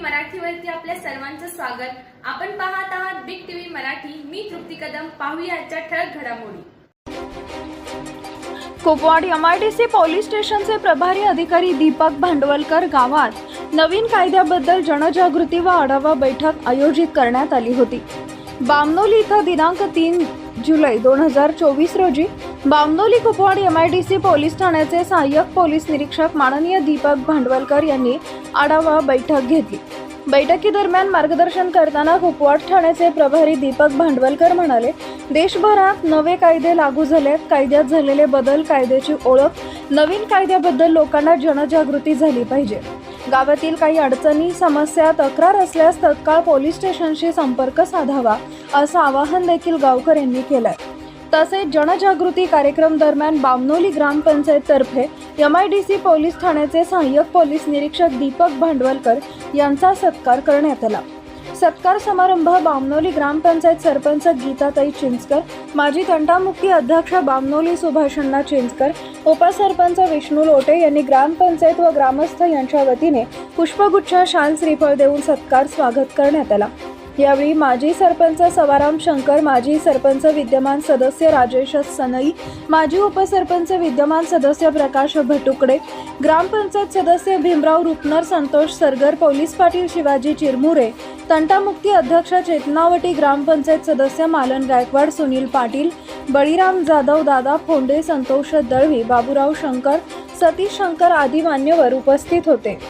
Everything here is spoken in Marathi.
मराठीवरती आपल्या सर्वांचं स्वागत. आपण पाहत आहात बिग टीव्ही मराठी. मी तृप्ती कदम. पाहूया आजच्या ठळक घडामोडी. कुपवाड एमआयडीसी पोलीस स्टेशनचे प्रभारी अधिकारी दीपक भांडवलकर गावात. नवीन कायद्याबद्दल जनजागृती व आढावा बैठक आयोजित करण्यात आली होती. बामनोली इथं दिनांक तीन जुलै दोन हजार चोवीस रोजी बामनोली कुपवाड एमआयडीसी पोलीस ठाण्याचे सहाय्यक पोलीस निरीक्षक माननीय दीपक भांडवलकर यांनी आढावा बैठक घेतली. बैठकीदरम्यान मार्गदर्शन करताना कुपवाड ठाण्याचे प्रभारी दीपक भांडवलकर म्हणाले देशभरात नवे कायदे लागू झालेत. कायद्यात झालेले बदल कायद्याची ओळख नवीन कायद्याबद्दल लोकांना जनजागृती झाली पाहिजे. गावातील काही अडचणी समस्या तक्रार असल्यास तत्काळ पोलीस स्टेशनशी संपर्क साधावा असं आवाहन देखील गावकर यांनी केलं आहे तसेच जनजागृती कार्यक्रम दरम्यान Bamnoli ग्रामपंचायततर्फे M I D C police ठाण्याचे सहाय्यक पोलीस निरीक्षक दीपक भांडवलकर यांचा सत्कार करण्यात आला. सत्कार समारंभ बामनोली ग्रामपंचायत सरपंच गीताताई चिंचकर माजी तंटामुक्ती अध्यक्ष बामनोली सुभाषण्णा चिंचकर उपसरपंच विष्णू लोटे यांनी ग्रामपंचायत व ग्रामस्थ यांच्या वतीने पुष्पगुच्छ शाल श्रीफळ देऊन सत्कार स्वागत करण्यात आला. यावेळी माजी सरपंच सवाराम शंकर माजी सरपंच विद्यमान सदस्य राजेश सनई माजी उपसरपंच विद्यमान सदस्य प्रकाश भटुकडे ग्रामपंचायत सदस्य भीमराव रुपनर संतोष सरगर पोलीस पाटील शिवाजी चिरमुरे तंटामुक्ती अध्यक्ष चेतनावटी ग्रामपंचायत सदस्य मालन गायकवाड सुनील पाटील बळीराम जाधव दादा फोंडे संतोष दळवी बाबूराव शंकर सतीश शंकर आदी मान्यवर उपस्थित होते.